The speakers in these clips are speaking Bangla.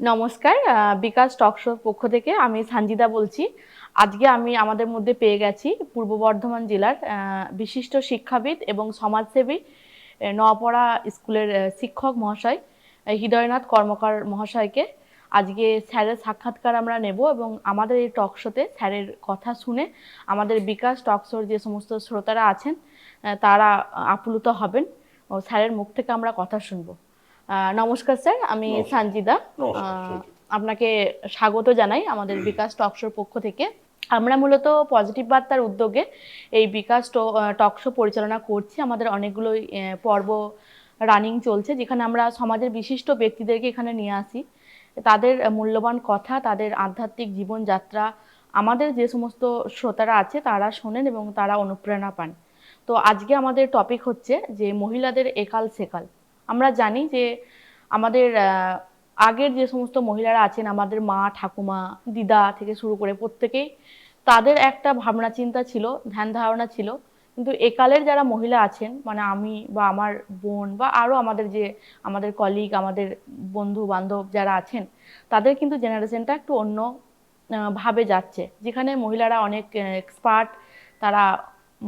নমস্কার বিকাশ টক শোর পক্ষ থেকে আমি সানজিদা বলছি। আজকে আমি আমাদের মধ্যে পেয়ে গেছি পূর্ব বর্ধমান জেলার বিশিষ্ট শিক্ষাবিদ এবং সমাজসেবী আহ, নোয়াপাড়া স্কুলের শিক্ষক মহাশয় হৃদয়নাথ কর্মকার মহাশয়কে। আজকে স্যারের সাক্ষাৎকার আমরা নেব এবং আমাদের এই টক শোতে স্যারের কথা শুনে আমাদের বিকাশ টক শোর যে সমস্ত শ্রোতারা আছেন তারা আপ্লুত হবেন। ও স্যারের মুখ থেকে আমরা কথা শুনব। নমস্কার স্যার আমি সানজিদা। আপনাকে স্বাগত জানাই আমাদের বিকাশ টকশোর পক্ষ থেকে। আমরা মূলত পজিটিভ বার্তার উদ্যোগে এই বিকাশ টকশো পরিচালনা করছি। আমাদের অনেকগুলো পর্ব রানিং চলছে যেখানে আমরা সমাজের বিশিষ্ট ব্যক্তিদেরকে এখানে নিয়ে আসি। তাদের মূল্যবান কথা তাদের আধ্যাত্মিক জীবনযাত্রা আমাদের যে সমস্ত শ্রোতারা আছে তারা শোনেন এবং তারা অনুপ্রেরণা পান। তো আজকে আমাদের টপিক হচ্ছে যে মহিলাদের একাল সেকাল আমরা জানি যে আমাদের আগের যে সমস্ত মহিলারা আছেন, আমাদের মা, ঠাকুমা, দিদা থেকে শুরু করে প্রত্যেকেই, তাদের একটা ভাবনা চিন্তা ছিল, ধ্যান ধারণা ছিল। কিন্তু একালের যারা মহিলা আছেন মানে আমি বা আমার বোন বা আরও আমাদের যে, আমাদের কলিগ আমাদের বন্ধু বান্ধব যারা আছেন, তাদের কিন্তু জেনারেশনটা একটু অন্য ভাবে যাচ্ছে। যেখানে মহিলারা অনেক এক্সপার্ট তারা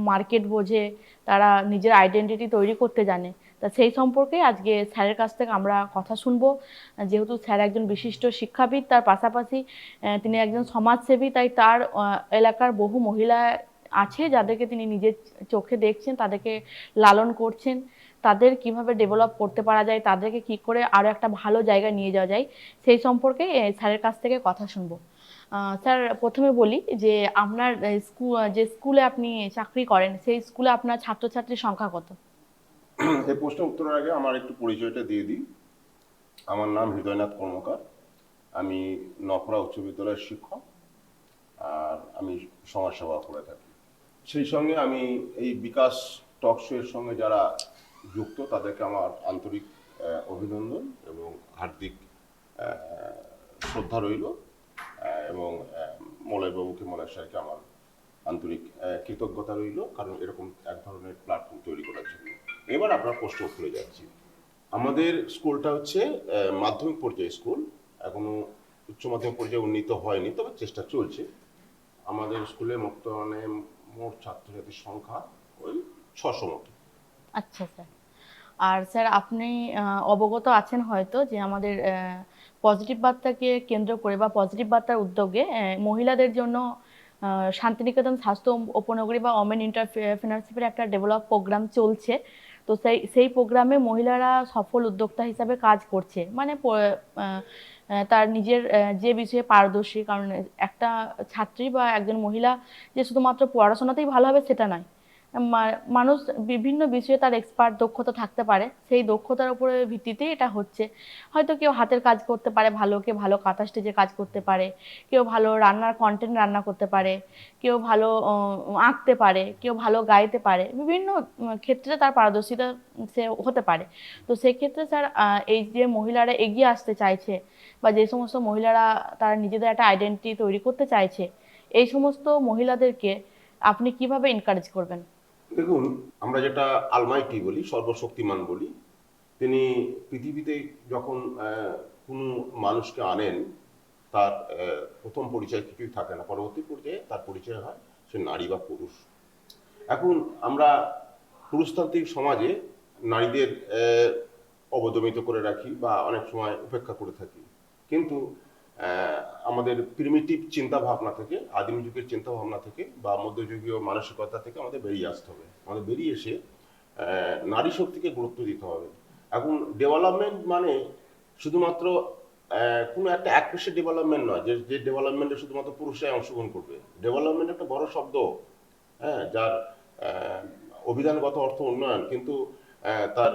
মার্কেট বোঝে, তারা নিজের আইডেন্টিটি তৈরি করতে জানে। তা সেই সম্পর্কে আজকে স্যারের কাছ থেকে আমরা কথা শুনব। যেহেতু স্যার একজন বিশিষ্ট শিক্ষাবিদ, তার পাশাপাশি তিনি একজন সমাজসেবী, তাই তার এলাকার বহু মহিলা আছে যাদেরকে তিনি নিজের চোখে দেখছেন, তাদেরকে লালন করছেন। তাদের কীভাবে ডেভেলপ করতে পারা যায়, তাদেরকে কি করে আরও একটা ভালো জায়গায় নিয়ে যাওয়া যায়, সেই সম্পর্কে স্যারের কাছ থেকে কথা শুনব। স্যার প্রথমে বলি যে, আপনার স্কুল যে স্কুলে আপনি চাকরি করেন, সেই স্কুলে আপনার ছাত্রছাত্রীর সংখ্যা কত? এই প্রশ্নের উত্তরের আগে আমার একটু পরিচয়টা দিয়ে দিই। আমার নাম হৃদয়নাথ কর্মকার। আমি নকরা উচ্চ বিদ্যালয়ের শিক্ষক আর আমি সমাজসেবা করে থাকি। সেই সঙ্গে আমি এই বিকাশ টক শো এর সঙ্গে যারা যুক্ত, তাদেরকে আমার আন্তরিক অভিনন্দন এবং হার্দিক শ্রদ্ধা রইল এবং মলয়বাবুকে, মলয় স্যারকে আমার আন্তরিক কৃতজ্ঞতা রইল, কারণ এরকম এক ধরনের প্ল্যাটফর্ম তৈরি করার জন্য। এবার আপনার প্রশ্ন উত্তরে যাচ্ছি। আমাদের স্কুলটা হচ্ছে মাধ্যমিক পর্যায়ে স্কুল। এখনও উচ্চ মাধ্যমিক পর্যায়ে উন্নীত হয়নি, তবে চেষ্টা চলছে। আমাদের স্কুলে বর্তমানে মোট ছাত্রছাত্রীর সংখ্যা ওই ছশো মতো। আচ্ছা স্যার। আর স্যার, আপনি অবগত আছেন হয়তো যে আমাদের পজিটিভ বার্তাকে কেন্দ্র করে বা পজিটিভ বার্তার উদ্যোগে মহিলাদের জন্য শান্তিনিকেতন স্বাস্থ্য উপনগরী বা ওমেন ইন্টারপ্রেনারশিপের একটা ডেভেলপ প্রোগ্রাম চলছে। তো সেই সেই প্রোগ্রামে মহিলারা সফল উদ্যোক্তা হিসাবে কাজ করছে। মানে তার নিজের যে বিষয়ে পারদর্শী, কারণ একটা ছাত্রী বা একজন মহিলা যে শুধুমাত্র পড়াশোনাতেই ভালো হবে সেটা নয়। মানুষ বিভিন্ন বিষয়ে তার এক্সপার্ট দক্ষতা থাকতে পারে। সেই দক্ষতার উপরে ভিত্তিতেই এটা হচ্ছে। হয়তো কেউ হাতের কাজ করতে পারে ভালো, কেউ ভালো কাঁথা স্টেজে কাজ করতে পারে, কেউ ভালো রান্নার কন্টেন্ট রান্না করতে পারে, কেউ ভালো আঁকতে পারে, কেউ ভালো গাইতে পারে। বিভিন্ন ক্ষেত্রে তার পারদর্শিতা সে হতে পারে। তো সেক্ষেত্রে স্যার এই যে মহিলারা এগিয়ে আসতে চাইছে বা যে সমস্ত মহিলারা তারা নিজেদের একটা আইডেন্টিটি তৈরি করতে চাইছে, এই সমস্ত মহিলাদেরকে আপনি কীভাবে এনকারেজ করবেন? দেখুন, আমরা যেটা আলমাইটি বলি, সর্বশক্তিমান বলি, তিনি পৃথিবীতে যখন কোনো মানুষকে আনেন, তার প্রথম পরিচয় কিছুই থাকে না। পরবর্তী পর্যায়ে তার পরিচয় হয় সে নারী বা পুরুষ। এখন আমরা পুরুষতান্ত্রিক সমাজে নারীদের অবদমিত করে রাখি বা অনেক সময় উপেক্ষা করে থাকি। কিন্তু আমাদের প্রিমিটিভ চিন্তা ভাবনা থেকে, আদিম যুগের চিন্তা ভাবনা থেকে বা মধ্যযুগীয় মানসিকতা থেকে আমাদের বেরিয়ে আসতে হবে। আমাদের বেরিয়ে এসে নারী শক্তিকে গুরুত্ব দিতে হবে। এখন ডেভেলপমেন্ট মানে শুধুমাত্র কোনো একটা এক পেশে ডেভেলপমেন্ট নয়, যে যে ডেভেলপমেন্টে শুধুমাত্র পুরুষরাই অংশগ্রহণ করবে। ডেভেলপমেন্ট একটা বড় শব্দ হ্যাঁ যার অভিধানগত অর্থ উন্নয়ন। কিন্তু তার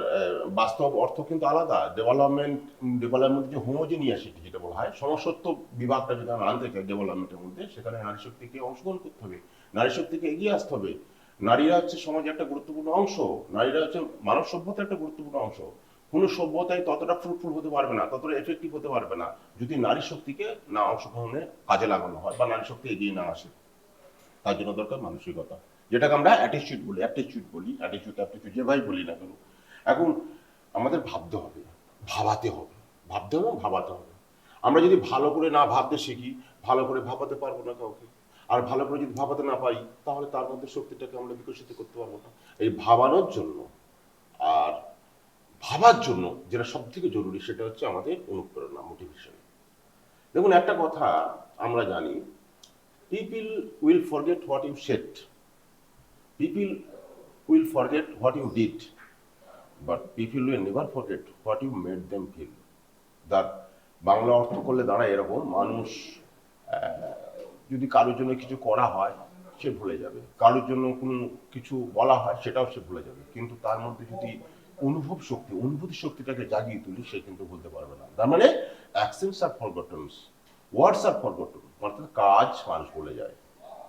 বাস্তব অর্থ কিন্তু আলাদা। ডেভেলপমেন্ট ডেভেলপমেন্ট যে হোমোজেনিয়াসিটি যেটা বলা হয়, সমসত্ব বিভাগটা যদি আমরা আনতে চাই ডেভেলপমেন্টের মধ্যে, সেখানে নারী শক্তিকে অংশগ্রহণ করতে হবে। নারী শক্তিকে এগিয়ে আসতে হবে। নারীরা হচ্ছে সমাজের একটা গুরুত্বপূর্ণ অংশ। নারীরা হচ্ছে মানব সভ্যতার একটা গুরুত্বপূর্ণ অংশ। কোনো সভ্যতায় ততটা ফ্রুটফুল হতে পারবে না, ততটা এফেক্টিভ হতে পারবে না, যদি নারী শক্তিকে না অংশগ্রহণে কাজে লাগানো হয় বা নারী শক্তি এগিয়ে না আসে। তার জন্য দরকার মানসিকতা। যেটাকে আমরা অ্যাটিচিউড বলি অ্যাটিচিউড বলি অ্যাটিচিউড অ্যাটিচিউড যেভাবেই বলি না কেন। এখন আমাদের ভাবতে হবে, ভাবাতে হবে। ভাবতে হবে ভাবাতে হবে। আমরা যদি ভালো করে না ভাবতে শিখি, ভালো করে ভাবাতে পারব না কাউকে। আর ভালো করে যদি ভাবাতে না পারি, তাহলে তার মধ্যে শক্তিটাকে আমরা বিকশিত করতে পারব না। এই ভাবানোর জন্য আর ভাবার জন্য যেটা সব থেকে জরুরি, সেটা হচ্ছে আমাদের অনুপ্রেরণা মোটিভেশন দেখুন, একটা কথা আমরা জানি people will forget what you said people will forget what you did but people will never forget what you made them feel that Bangla অর্থ করলে দাঁড়ায় এরকম, মানুষ যদি কারোর জন্য কিছু করা হয়, সে ভুলে যাবে। কারোর জন্য কোনো কিছু বলা হয়, সেটাও সে ভুলে যাবে। কিন্তু তার মধ্যে যদি অনুভব শক্তি, অনুভূতি শক্তিটাকে জাগিয়ে তুলি, সে কিন্তু ভুলতে পারবে না। তার মানে অ্যাকশনস আর ফরগটনস ওয়ার্ডস আর ফরগটন অর্থাৎ কাজ মানুষ ভুলে যায়।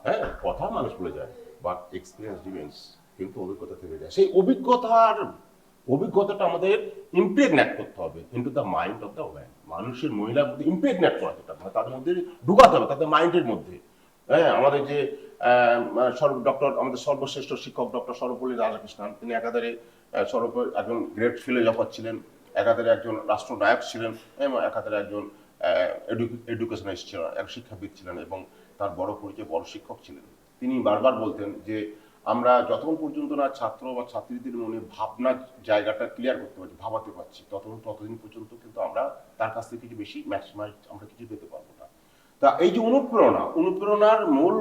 হ্যাঁ কথা মানুষ ভুলে যায়। বাট এক্সপিরিয়েন্স ডিমেন্স কিন্তু অভিজ্ঞতা থেকে যায়। সেই অভিজ্ঞতার, অভিজ্ঞতাটা আমাদের ইমপ্রেগনেট করতে হবে into the mind of the man মানুষের মহিলার মধ্যে ইমপ্রেগনেট করা যেটা মানে তাদের মধ্যে ঢুকাতে হবে, তাদের মাইন্ডের মধ্যে। হ্যাঁ আমাদের যে সর্ব ডক্টর আমাদের সর্বশ্রেষ্ঠ শিক্ষক ডক্টর সর্বপল্লী রাধাকৃষ্ণন, তিনি একাধারে সর্ব, একজন গ্রেট ফিলোজফার ছিলেন, একাধারে একজন রাষ্ট্রনায়ক ছিলেন এবং একাধারে একজন এডুকেশনিস্ট ছিলেন, এক শিক্ষাবিদ ছিলেন এবং তার বড় পরিচয় বড় শিক্ষক ছিলেন। তিনি বারবার বলতেন যে, আমরা যতক্ষণ পর্যন্ত না ছাত্র বা ছাত্রীদের মনে ভাবনার জায়গাটা ক্লিয়ার করতে পারছি, ভাবাতে পারছি, ততক্ষণ, ততদিন পর্যন্ত কিন্তু আমরা তার কাছ থেকে কিছু বেশি ম্যাক্সিমাইজ আমরা কিছু পেতে পারব না। তা এই যে অনুপ্রেরণা, অনুপ্রেরণার মূল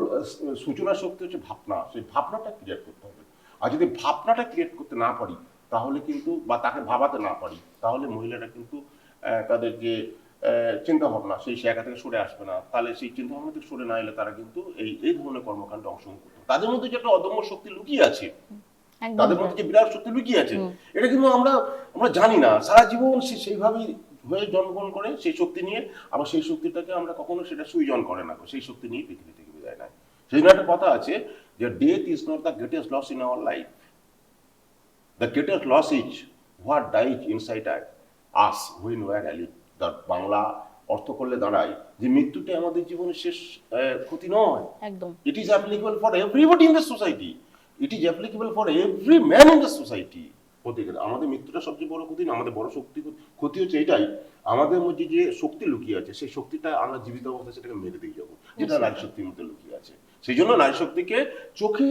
সূচনা শক্তি হচ্ছে ভাবনা। সেই ভাবনাটা ক্রিয়েট করতে হবে। আর যদি ভাবনাটা ক্রিয়েট করতে না পারি, তাহলে কিন্তু বা তাকে ভাবাতে না পারি, তাহলে মহিলারা কিন্তু তাদের যে চিন্তা ভাবনা সেই জায়গা থেকে সরে আসবে না। তাহলে সেই চিন্তা ভাবনা থেকে সরে না এলে তারা কিন্তু এই এই ধরনের কর্মকাণ্ডে অংশগ্রহণ করতে। তাদের মধ্যে যে একটা অদম্য শক্তি লুকিয়ে আছে তাদের মধ্যে যে বিরাট শক্তি লুকিয়ে আছে এটা কিন্তু আমরা আমরা জানি না। সারা জীবন সে সেইভাবেই হয়ে জন্মগ্রহণ করে সেই শক্তি নিয়ে। আবার সেই শক্তিটাকে আমরা কখনো সেটা সুইজন করে না। সেই শক্তি নিয়ে পৃথিবী থেকে বিদায় নেয়। সেই জন্য একটা কথা আছে যে death is not the greatest loss in our life the greatest loss is what dies inside us while we're alive তার বাংলা অর্থ করলে দাঁড়ায় যে মৃত্যুটা আমাদের জীবনের শেষ ক্ষতি নয়। একদম। It is applicable for everybody in the society. It is applicable for every man in the society প্রত্যেকের আমাদের মৃত্যুটা সবচেয়ে বড় ক্ষতি না আমাদের বড় শক্তি ক্ষতি হচ্ছে এটাই। আমাদের মধ্যে যে শক্তি লুকিয়ে আছে সেই শক্তিটা আমরা জীবিত অবস্থায় সেটাকে মেরে দিয়ে যাব। যেটা নারী শক্তির মধ্যে লুকিয়ে আছে। সেই জন্য নারী শক্তিকে চোখে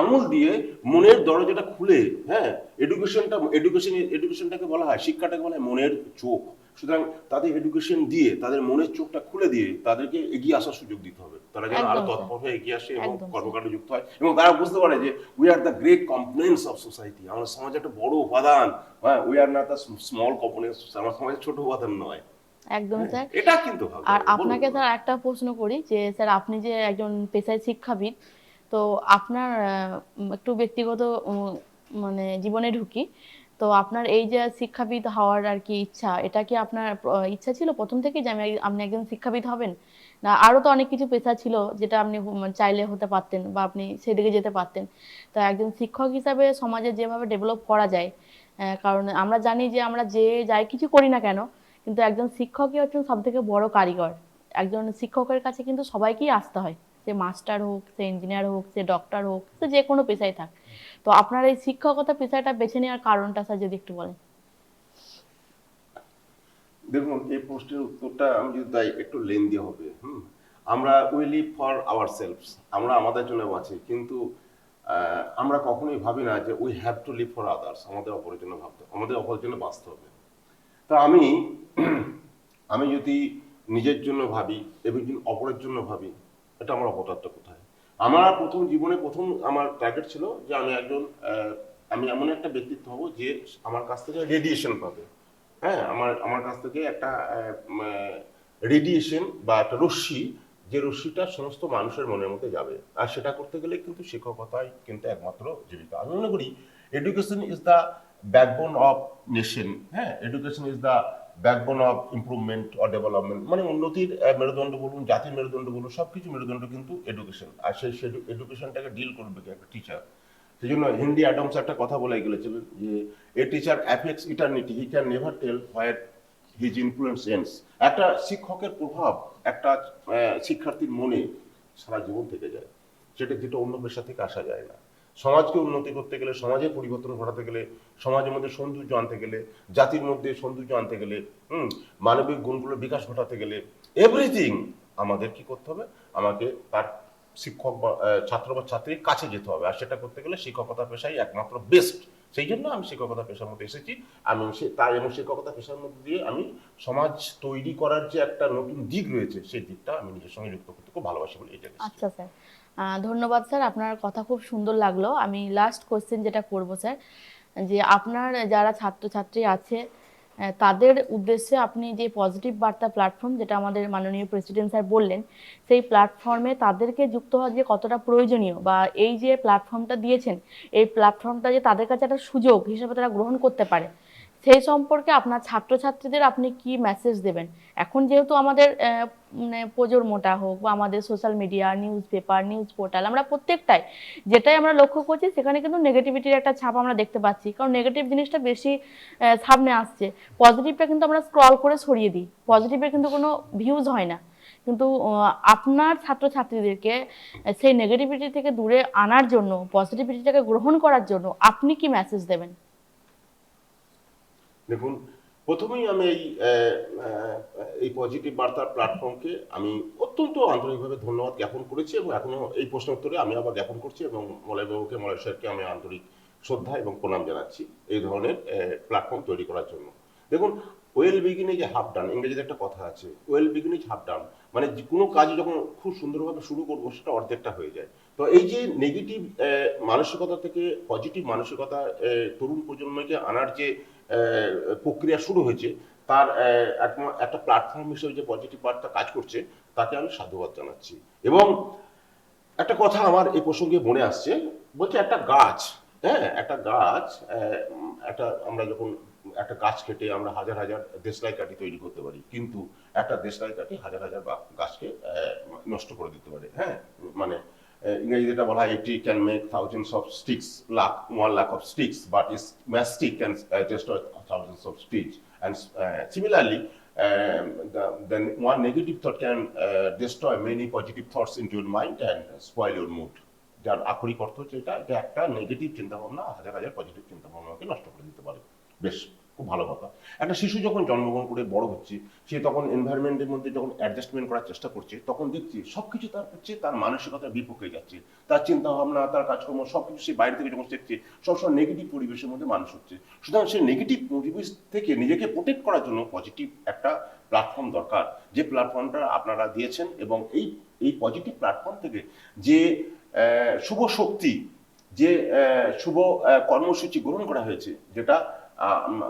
আঙুল দিয়ে মনের দরজাটা খুলে হ্যাঁ এডুকেশনটা এডুকেশন এডুকেশনটাকে বলা হয় শিক্ষাটাকে বলা হয় মনের চোখ। সুতরাং তাদের এডুকেশন দিয়ে তাদের মনের চোখটা খুলে দিয়ে তাদেরকে এগিয়ে আসার সুযোগ দিতে হবে। তারা যেন আরও তৎপর হয়ে এগিয়ে আসে এবং কর্মকাণ্ডে যুক্ত হয়। এবং তারা বুঝতে পারে যে we are the great components of society আমাদের সমাজে একটা বড় উপাদান। হ্যাঁ we are not the small components আমার সমাজে ছোট উপাদান নয়। একদম স্যার। এটা কিন্তু আর আপনাকে স্যার একটা প্রশ্ন করি যে স্যার আপনি যে একজন পেশায় শিক্ষাবিদ তো আপনার একটু ব্যক্তিগত মানে জীবনে ঢুকি তো আপনার এই যে শিক্ষাবিদ হওয়ার আর কি ইচ্ছা, এটা কি আপনার ইচ্ছা ছিল প্রথম থেকে যে আমি আপনি একজন শিক্ষাবিদ হবেন? না, আরও তো অনেক কিছু পেশা ছিল যেটা আপনি চাইলে হতে পারতেন বা আপনি সেদিকে যেতে পারতেন। তো একজন শিক্ষক হিসাবে সমাজে যেভাবে ডেভেলপ করা যায় কারণ আমরা জানি যে আমরা যে যাই কিছু করি না কেন, কিন্তু একজন শিক্ষকই হচ্ছেন সব থেকে বড় কারিগর। একজন শিক্ষকের কাছে কিন্তু সবাইকেই আসতে হয়, সে মাস্টার হোক, সে ইঞ্জিনিয়ার হোক, সে ডক্টর হোক, সে যে কোনো পেশায় থাক। তো আপনার এই শিক্ষকতা পেশাটা বেছে নেওয়ার কারণটা স্যার যদি একটু বলেন। দেখুন, এই প্রশ্নের উত্তরটা আমি যদি তাই একটু লেন্দি হবে, হুম? আমরা we live for our selfs আমরা আমাদের জন্য বাঁচি কিন্তু আমরা কখনোই ভাবি না যে we have to live for others আমাদের অপরের জন্য ভাবতে, আমাদের অপরের জন্য বাঁচতে হবে। তা আমি আমি যদি নিজের জন্য ভাবি এবং অপরের জন্য ভাবি, এটা আমার অপরাধটা কোথায়? আমার প্রথম জীবনে প্রথম আমার টার্গেট ছিল যে আমি একজন আমি এমন একটা ব্যক্তিত্ব হব যে আমার কাছ থেকে রেডিয়েশন পাবে। হ্যাঁ আমার আমার কাছ থেকে একটা রেডিয়েশন বা একটা রশ্মি, যে রশ্মিটা সমস্ত মানুষের মনের মধ্যে যাবে। আর সেটা করতে গেলে কিন্তু শিক্ষকতাই কিন্তু একমাত্র জীবিকা আমি মনে করি education is the backbone of nation হ্যাঁ education is the backbone of improvement or development মানে উন্নতির মেরুদণ্ড বলুন, জাতির মেরুদণ্ড বলুন সব কিছু মেরুদণ্ড কিন্তু এডুকেশন আর সেই এডুকেশনটাকে ডিল করবে একটা টিচার সেই জন্য হিন্দি অ্যাডামস একটা কথা বলে গেলেছিলেন যে a teacher affects eternity he can never tell where his influence ends একটা শিক্ষকের প্রভাব, একটা শিক্ষার্থীর মনে সারা জীবন থেকে যায়। সেটা, যেটা অন্য পেশা থেকে আসা যায় না। সমাজকে উন্নতি করতে গেলে, সমাজে পরিবর্তন ঘটাতে গেলে, সমাজের মধ্যে সৌন্দর্য আনতে গেলে, জাতির মধ্যে সৌন্দর্য আনতে গেলে, হুম, মানবিক গুণগুলোর বিকাশ ঘটাতে গেলে এভরিথিং আমাদের কি করতে হবে? আমাকে তার শিক্ষক বা ছাত্র বা ছাত্রীর কাছে যেতে হবে। আর সেটা করতে গেলে শিক্ষকতা পেশাই একমাত্র বেস্ট সেই জন্য আমি শিক্ষকতা পেশার মধ্যে এসেছি। আমি সে, তাই এবং শিক্ষকতা পেশার মধ্যে দিয়ে আমি সমাজ তৈরি করার যে একটা নতুন দিক রয়েছে, সেই দিকটা আমি নিজের সঙ্গে যুক্ত করতে খুব ভালোবাসি বলে এটা আচ্ছা স্যার। ধন্যবাদ স্যার, আপনার কথা খুব সুন্দর লাগল। আমি লাস্ট কোশ্চেন যেটা করব স্যার, যে আপনার যারা ছাত্রছাত্রী আছে তাদের উদ্দেশ্যে আপনি যে পজিটিভ বার্তা প্ল্যাটফর্ম যেটা আমাদের মাননীয় প্রেসিডেন্ট স্যার বললেন, সেই প্ল্যাটফর্মে তাদেরকে যুক্ত হওয়া যে কতটা প্রয়োজনীয় বা এই যে প্ল্যাটফর্মটা দিয়েছেন, এই প্ল্যাটফর্মটা যে তাদের কাছে একটা সুযোগ হিসেবে তারা গ্রহণ করতে পারে সেই সম্পর্কে আপনার ছাত্রছাত্রীদের আপনি কি মেসেজ দেবেন? এখন যেহেতু আমাদের মানে প্রজন্মটা হোক বা আমাদের social media newspaper news portal আমরা প্রত্যেকটাই যেটাই আমরা লক্ষ্য করছি, সেখানে কিন্তু নেগেটিভিটির একটা ছাপ আমরা দেখতে পাচ্ছি। কারণ নেগেটিভ জিনিসটা বেশি সামনে আসছে। পজিটিভটা কিন্তু আমরা স্ক্রল করে সরিয়ে দিই। পজিটিভের কিন্তু কোনো ভিউজ হয় না। কিন্তু আপনার ছাত্রছাত্রীদেরকে সেই নেগেটিভিটি থেকে দূরে আনার জন্য পজিটিভিটিটাকে গ্রহণ করার জন্য আপনি কি মেসেজ দেবেন? দেখুন, প্রথমেই আমি এই এই পজিটিভ বার্তার প্ল্যাটফর্মকে আমি অত্যন্ত আন্তরিকভাবে ধন্যবাদ জ্ঞাপন করেছি এবং এখনও এই প্রশ্ন উত্তরে আমি আবার জ্ঞাপন করছি এবং মলয়বাবুকে মলয় স্যারকে আমি আন্তরিক শ্রদ্ধা এবং প্রণাম জানাচ্ছি এই ধরনের প্ল্যাটফর্ম তৈরি করার জন্য। দেখুন ওয়েল বিগিনে যে হাফ ডান ইংরেজিতে একটা কথা আছে ওয়েল বিগিন হাফ ডান মানে কোনো কাজ যখন খুব সুন্দরভাবে শুরু করব, সেটা অর্ধেকটা হয়ে যায়। তো এই যে নেগেটিভ মানসিকতা থেকে পজিটিভ মানসিকতা তরুণ প্রজন্মকে আনার যে প্রক্রিয়া শুরু হয়েছে, তার একটা প্ল্যাটফর্ম হিসেবে যে পজিটিভ বার্তা কাজ করছে, তাকে আমি সাধুবাদ জানাচ্ছি। এবং একটা কথা আমার এই প্রসঙ্গে মনে আসছে, বলছে একটা গাছ হ্যাঁ একটা গাছ একটা, আমরা যখন একটা গাছ কেটে আমরা হাজার হাজার দেশলাই কাঠি তৈরি করতে পারি, কিন্তু একটা দেশলাই কাঠি হাজার হাজার গাছকে নষ্ট করে দিতে পারে হ্যাঁ মানে ইংরেজি যেটা বলা হয় এটি can make thousands of sticks lakh one lakh of sticks but is matchstick can test thousands of sticks and similarly then one negative thought can destroy many positive thoughts in your mind and spoil your mood যার আক্ষরিক অর্থ হচ্ছে এটা এটা একটা নেগেটিভ চিন্তাভাবনা হাজার হাজার পজিটিভ চিন্তাভাবনাকে নষ্ট করে দিতে পারে। বেশ। খুব ভালো কথা। একটা শিশু যখন জন্মগ্রহণ করে বড় হচ্ছে, সে তখন এনভায়রনমেন্টের মধ্যে যখন অ্যাডজাস্টমেন্ট করার চেষ্টা করছে, তখন দেখছি সবকিছু তার হচ্ছে, তার মানসিকতার বিপক্ষে যাচ্ছে, তার চিন্তা ভাবনা তার কাজকর্ম, সবকিছু সে বাইরে থেকে যখন দেখছে সবসময় নেগেটিভ পরিবেশের মধ্যে মানুষ হচ্ছে। সুতরাং সে নেগেটিভ পরিবেশ থেকে নিজেকে প্রোটেক্ট করার জন্য পজিটিভ একটা প্ল্যাটফর্ম দরকার। যে প্ল্যাটফর্মটা আপনারা দিয়েছেন এবং এই এই পজিটিভ প্ল্যাটফর্ম থেকে যে শুভ শক্তি, যে শুভ কর্মসূচি গ্রহণ করা হয়েছে, যেটা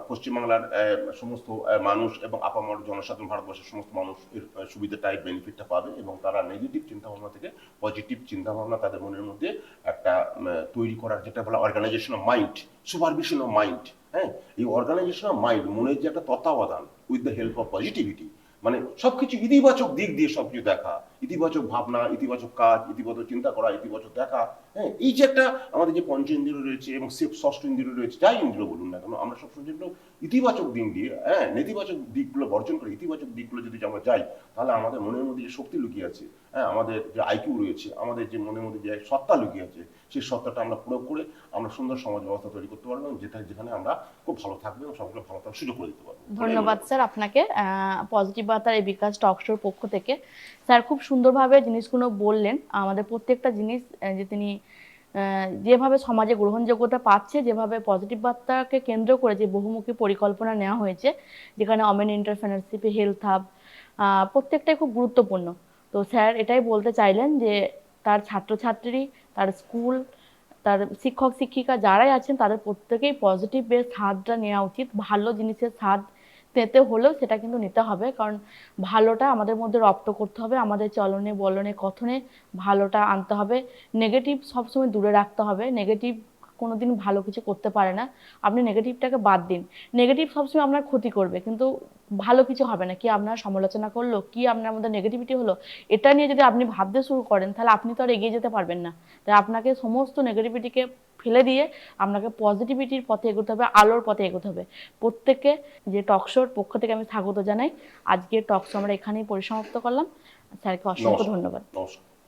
পশ্চিমবাংলার সমস্ত মানুষ এবং আপামর জনসাধারণ ভারতবর্ষের সমস্ত মানুষ এর আহ, সুবিধাটা এই বেনিফিটটা পাবে এবং তারা নেগেটিভ চিন্তাভাবনা থেকে পজিটিভ চিন্তাভাবনা তাদের মনের মধ্যে একটা তৈরি করার যেটা বলা organisation of mind supervision of mind হ্যাঁ? এই অর্গানাইজেশন অফ মাইন্ড মনের যে একটা তত্ত্বাবধান with the help of positivity মানে সবকিছু ইতিবাচক দিক দিয়ে সবকিছু দেখা ইতিবাচক ভাবনা ইতিবাচক কাজ ইতিবাচক চিন্তা করা ইতিবাচক দেখা হ্যাঁ এই যে একটা আমাদের যে পঞ্চ ইন্দ্রিয় রয়েছে এবং ষষ্ঠ ইন্দ্রিয় রয়েছে, যাই ইন্দ্রিয় বলুন না কেন, আমরা সবসময় যেগুলো ইতিবাচক দিক দিয়ে হ্যাঁ নেতিবাচক দিকগুলো বর্জন করে, ইতিবাচক দিকগুলো যদি আমরা যাই, তাহলে আমাদের মনের মধ্যে যে শক্তি লুকিয়ে আছে হ্যাঁ আমাদের যে আইকিউ রয়েছে, আমাদের যে মনের মধ্যে যে সত্তা লুকিয়ে আছে, সেই সত্তাটা আমরা প্রয়োগ করে আমরা সুন্দর সমাজ ব্যবস্থা তৈরি করতে পারব যেটা যেখানে আমরা খুব ভালো থাকব এবং সকলে ভালো থাকার সুযোগ করে দিতে পারব। ধন্যবাদ, স্যার, আপনাকে পজিটিভ বার্তার এই বিকাশ টক শোর পক্ষ থেকে। স্যার, খুব সুন্দরভাবে জিনিসগুলো বললেন, আমাদের প্রত্যেকটা জিনিস যে তিনি যেভাবে সমাজে গ্রহণযোগ্যতা পাচ্ছে, যেভাবে পজিটিভ বার্তাকে কেন্দ্র করে যে বহুমুখী পরিকল্পনা নেওয়া হয়েছে, যেখানে অমেন এন্টারপ্রেনারশিপ হেলথ হাব প্রত্যেকটাই খুব গুরুত্বপূর্ণ। তো স্যার এটাই বলতে চাইলেন যে তার ছাত্রছাত্রী, তার স্কুল, তার শিক্ষক, শিক্ষিকা যারাই আছেন, তাদের প্রত্যেকেই পজিটিভ বেস স্বাদটা নেওয়া উচিত, ভালো জিনিসের স্বাদ তেতে হলেও সেটা কিন্তু নিতে হবে। কারণ ভালোটা আমাদের মধ্যে রপ্ত করতে হবে, আমাদের চলনে, বলনে, কথনে ভালোটা আনতে হবে। নেগেটিভ সবসময় দূরে রাখতে হবে। নেগেটিভ কোনোদিন ভালো কিছু করতে পারে না। আপনি নেগেটিভটাকে বাদ দিন। নেগেটিভ সবসময় আপনার ক্ষতি করবে। কিন্তু ভালো কিছু হবে না। কি আপনার সমালোচনা করল? কি আপনার মধ্যে নেগেটিভিটি হলো? এটা নিয়ে যদি আপনি ভাবতে শুরু করেন তাহলে আপনি তো আর এগিয়ে যেতে পারবেন না। তাই আপনাকে সমস্ত নেগেটিভিটিকে ফেলে দিয়ে আপনাকে পজিটিভিটির পথে এগোতে হবে আলোর পথে এগোতে হবে। প্রত্যেককে যে টকশোর পক্ষ থেকে আমি স্বাগত জানাই। আজকের টকশো আমরা এখানেই পরিসমাপ্ত করলাম। স্যারকে অসংখ্য ধন্যবাদ। নমস্কার।